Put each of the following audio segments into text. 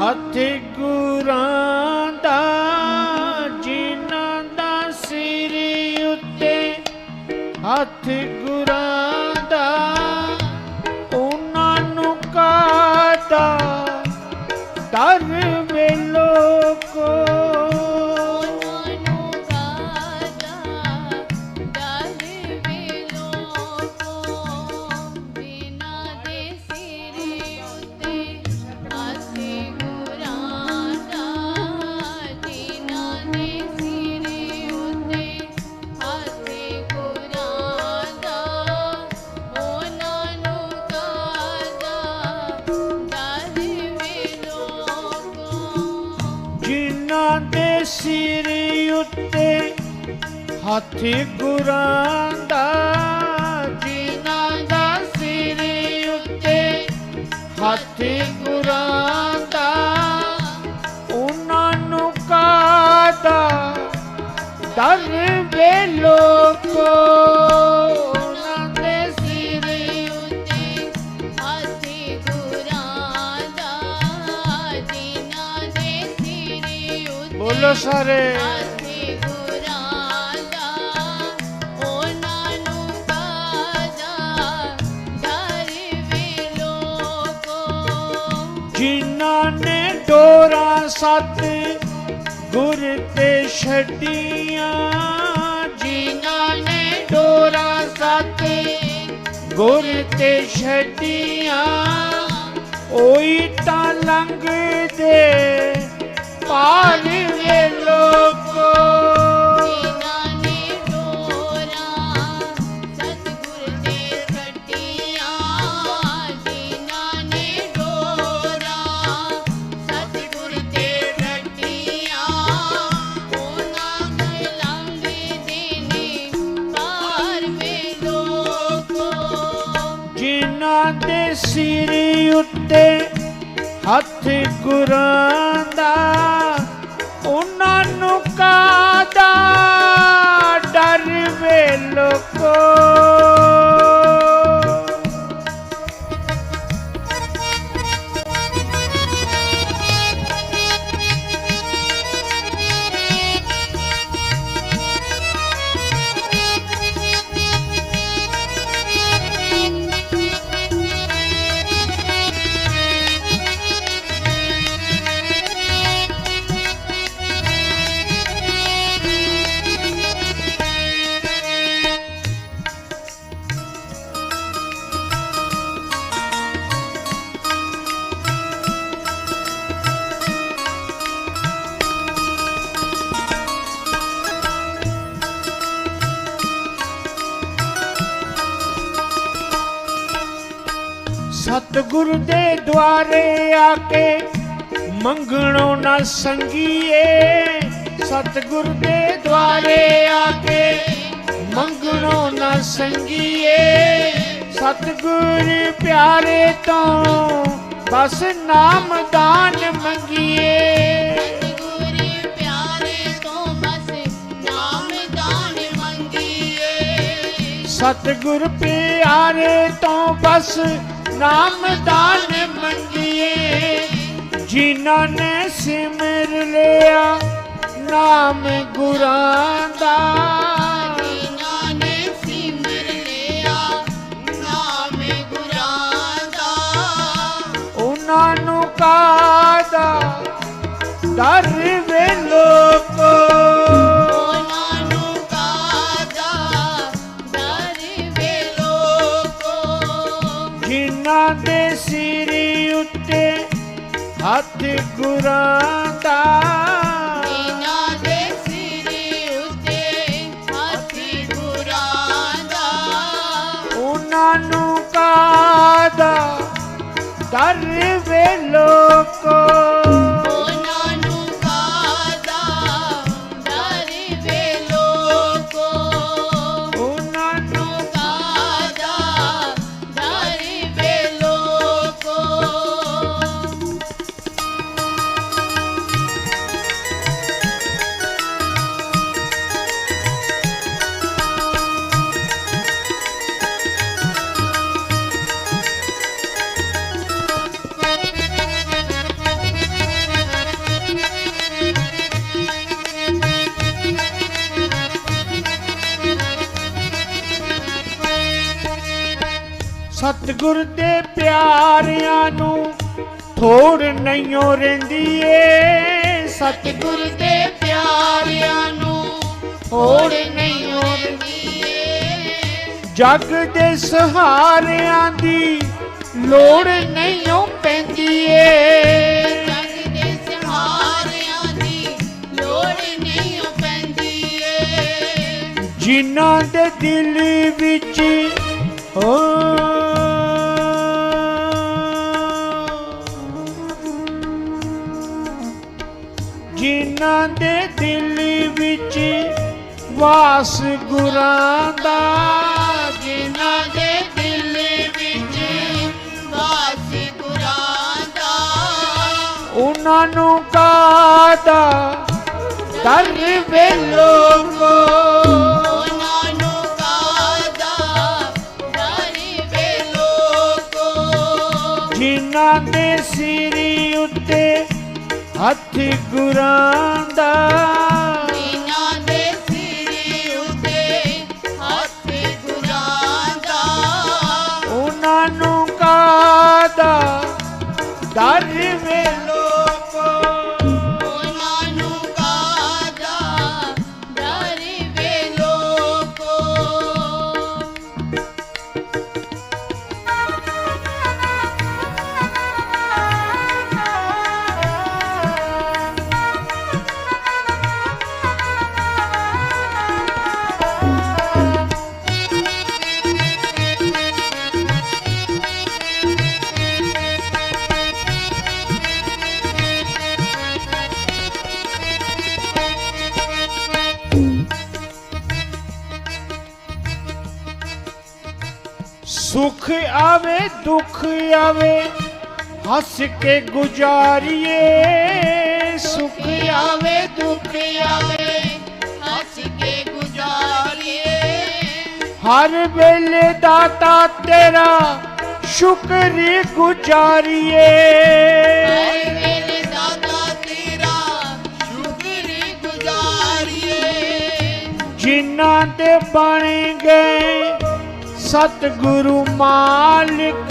ਹੱਥ ਗੁਰਾਂ ਸਿਰ ਉੱਤੇ ਹੱਥ ਗੁਰਾਂ ਦਾ, ਜਿਨ੍ਹਾਂ ਦਾ ਸਿਰ ਉੱਤੇ ਹੱਥ ਗੁਰਾਂ ਦਾ, ਉਹਨਾਂ ਨੂੰ ਕਾਦਾ ਦਰ ਵੇ ਲੋਕੋ? ਉਤੇ ਸਾਰੇ। ਉਹਨਾਂ ਨੂੰ ਕਾਦਾ ਜਿਨ੍ਹਾਂ ਨੇ ਡੋਰਾ ਸੱਤ, ਗੁਰ ਤੇ ਛੱਡੀਆਂ। ਜਿਨ੍ਹਾਂ ਨੇ ਡੋਰਾ ਸੱਤ, ਗੁਰ ਤੇ ਛੱਡੀਆਂ। ਉਹੀ ਤਾਂ ਲੰਘਦੇ ਸਿਰ ਉੱਤੇ ਹੱਥ ਗੁਰਾਂ ਸਤਿਗੁਰ ਦੇ ਦੁਆਰੇ ਆ ਕੇ ਮੰਗਣੋ ਨਾ ਸੰਗੀਏ। ਸਤਿਗੁਰ ਦੇ ਦੁਆਰੇ ਆ ਕੇ ਮੰਗਣੋ ਨਾ ਸੰਗੀਏ। ਸਤਿਗੁਰ ਪਿਆਰੇ ਤੋਂ ਬਸ ਨਾਮ ਦਾਨ ਮੰਗੀਏ। ਸਤਿਗੁਰੂ ਪਿਆਰੇ ਤੋਂ ਬਸ ਨਾਮ ਦਾਨ ਮੰਗੀਏ ਜਿਨ੍ਹਾਂ ਨੇ ਸਿਮਰ ਲਿਆ ਨਾਮ ਗੁਰਾਂ ਦਾ। ਜਿਨ੍ਹਾਂ ਨੇ ਸਿਮਰ ਲਿਆ ਨਾਮ ਗੁਰਾਂ ਦਾ। ਉਹਨਾਂ ਨੂੰ ਕਾਦਾ ਡਰ ਵੇ ਲੋਕੋ? ਹੱਥ ਗੁਰਾਂ ਦਾ ਜਿਨ੍ਹਾਂ ਦੇ ਸਿਰ ਉਤੇ ਹਾਥੀ ਗੁਰਾਂ ਦਾ ਉਹਨਾਂ ਨੂੰ ਕਾਦਾ ਡਰ ਸਤਿਗੁਰ ਦੇ ਪਿਆਰਿਆਂ ਨੂੰ ਥੋੜ ਨਹੀਂਓ ਰਹਿੰਦੀ ਏ ਸਤਿਗੁਰ ਗੁਰ ਦੇ ਪਿਆਰਿਆਂ ਨੂੰ ਹੋੜ ਨਹੀਂ ਹੋਣੀ ਜਗ ਦੇ ਸਹਾਰਿਆਂ ਦੀ ਲੋੜ ਨਹੀਂਓ ਪੈਂਦੀ ਏ ਜਗ ਦੇ ਸਹਾਰਿਆਂ ਦੀ ਲੋੜ ਨਹੀਂ ਓ ਪੈਂਦੀ ਏ ਜਿਨ੍ਹਾਂ ਦੇ ਦਿਲ ਵਿੱਚ ਹੋ ਜਿਨ੍ਹਾਂ ਦੇ ਦਿਲ ਵਿੱਚ ਵਾਸ ਗੁਰਾਂ ਦਾ, ਜਿਨ੍ਹਾਂ ਦੇ ਦਿਲ ਵਿੱਚ ਵਾਸੀ ਗੁਰਾਂ ਦਾ। ਉਹਨਾਂ ਨੂੰ ਕਾਦਾ ਦਰ ਵੇ ਲੋਕੋ? ਜਿਨ੍ਹਾਂ ਦੇ ਸਿਰ ਉੱਤੇ ਹੱਥ ਗੁਰਾਂ ਦਾ। ਜਿਨ੍ਹਾਂ ਦੇ ਸਿਰ ਉਤੇ ਹੱਥ ਗੁਰਾਂ ਦਾ। ਉਹਨਾਂ ਨੂੰ ਕਾਦਾ ਦਰ ਸੁਖ ਆਵੇ ਦੁੱਖ ਆਵੇ ਹੱਸ ਕੇ ਗੁਜ਼ਾਰੀਏ। ਸੁਖ ਆਵੇ ਦੁੱਖ ਆਵੇ ਹੱਸ ਕੇ ਗੁਜ਼ਾਰੀਏ। ਹਰ ਵੇਲੇ ਦਾਤਾ ਤੇਰਾ ਸ਼ੁਕਰ ਗੁਜ਼ਾਰੀਏ। ਹਰ ਵੇਲੇ ਦਾਤਾ ਤੇਰਾ ਸ਼ੁਕਰ ਗੁਜ਼ਾਰੀਏ। ਜਿਨ੍ਹਾਂ ਦੇ ਬਣ ਗਏ ਸਤਿਗੁਰੂ ਮਾਲਿਕ।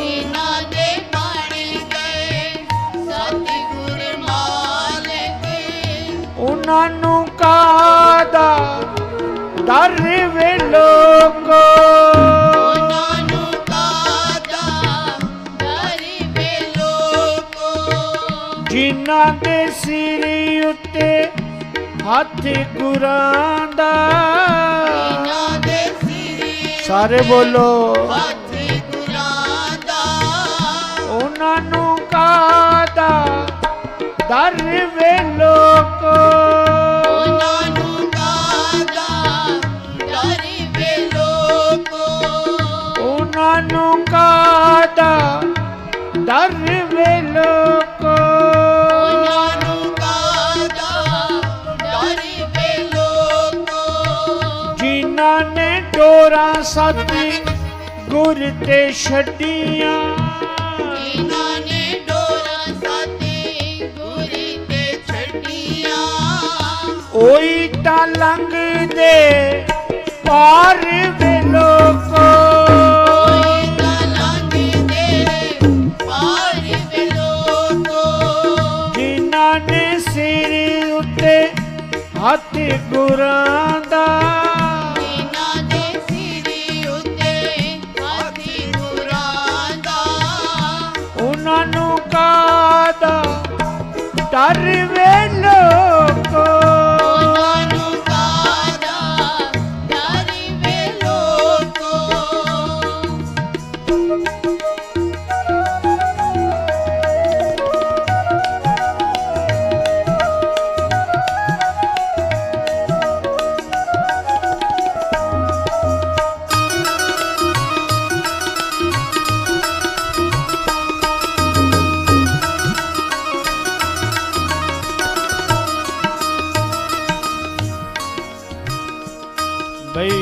ਇਹਨਾਂ ਦੇ ਬਣ ਗਏ ਮਾਲਕ। ਉਹਨਾਂ ਨੂੰ ਕਾਦਾ ਦਰ ਵੇ ਲੋਕੋ? ਉਹਨਾਂ ਨੂੰ ਕਾਦਾ ਡਰੀ ਵੇ ਲੋਕੋ? ਜਿਨ੍ਹਾਂ ਦੇ ਸਿਰ ਉੱਤੇ ਹੱਥ ਗੁਰਾਂ ਦੇ। ਸਿਰ ਬੋਲੋ। ਹੱਥ ਗੁਰਾਂ ਦਾ ਉਹਨਾਂ ਨੂੰ ਕਾਦਾ ਦਰ ਡੋਰਾ ਸਤੀ ਗੁਰ ਤੇ ਛੱਡੀਆਂ। ਇਹਨਾਂ ਨੇ ਡੋਰਾ ਸਾਤੇ ਗੁਰੀ ਤੇ ਛੱਡੀਆਂ। ਉਹੀ ਤਾਂ ਲੰਘਦੇ ਪਾਰ ਵੇ ਲੋਕੋ। ਹੱਥ ਗੁਰਾਂ ਦਾ। ਡਰ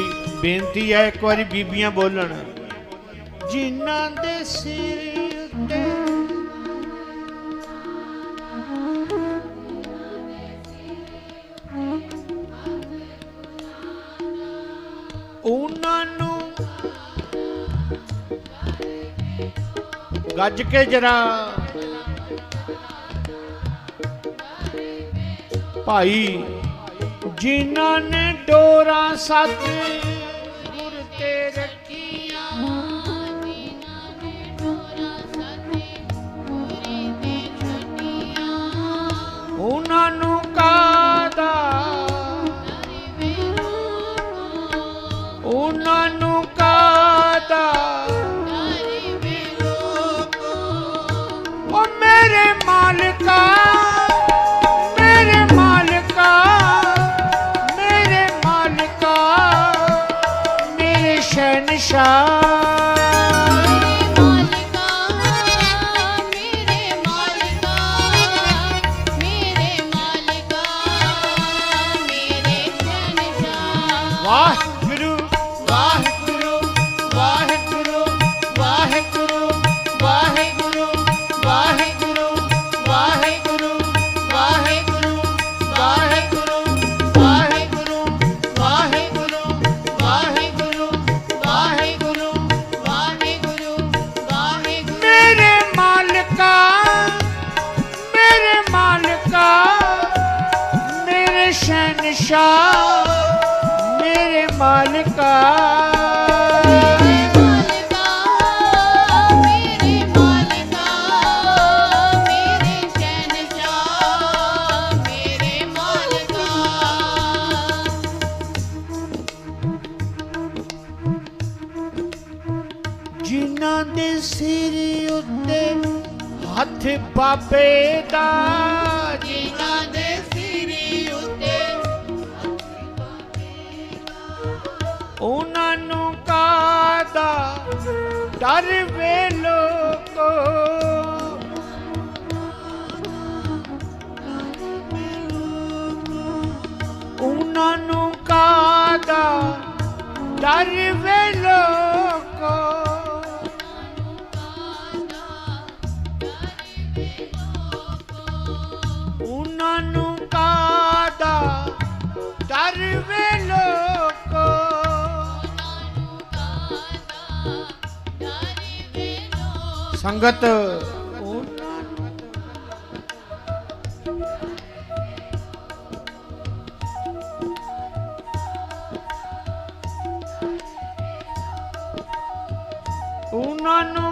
ਬਈ ਬੇਨਤੀ ਹੈ ਇੱਕ ਵਾਰੀ ਬੀਬੀਆਂ ਬੋਲਣ। ਜਿਨ੍ਹਾਂ ਦੇ ਸਿਰ ਉੱਤੇ ਉਹਨਾਂ ਨੂੰ ਗੱਜ ਕੇ ਜਰਾ ਭਾਈ ਜਿਨ੍ਹਾਂ ਨੇ ਡੋਰਾ ਸੱਤ หมอ ਜਿਨ੍ਹਾਂ ਦੇ ਸਿਰ ਉੱਤੇ ਹੱਥ ਬਾਬੇ ਦਾ ਜਿਨ੍ਹਾਂ ਦੇ ਉਹਨਾਂ ਨੂੰ ਕਾਦਾ ਡਰ ਵੇ ਲੋਕੋ? ਉਹਨਾਂ ਨੂੰ ਸੰਗਤ ਉਹਨਾਂ ਨੂੰ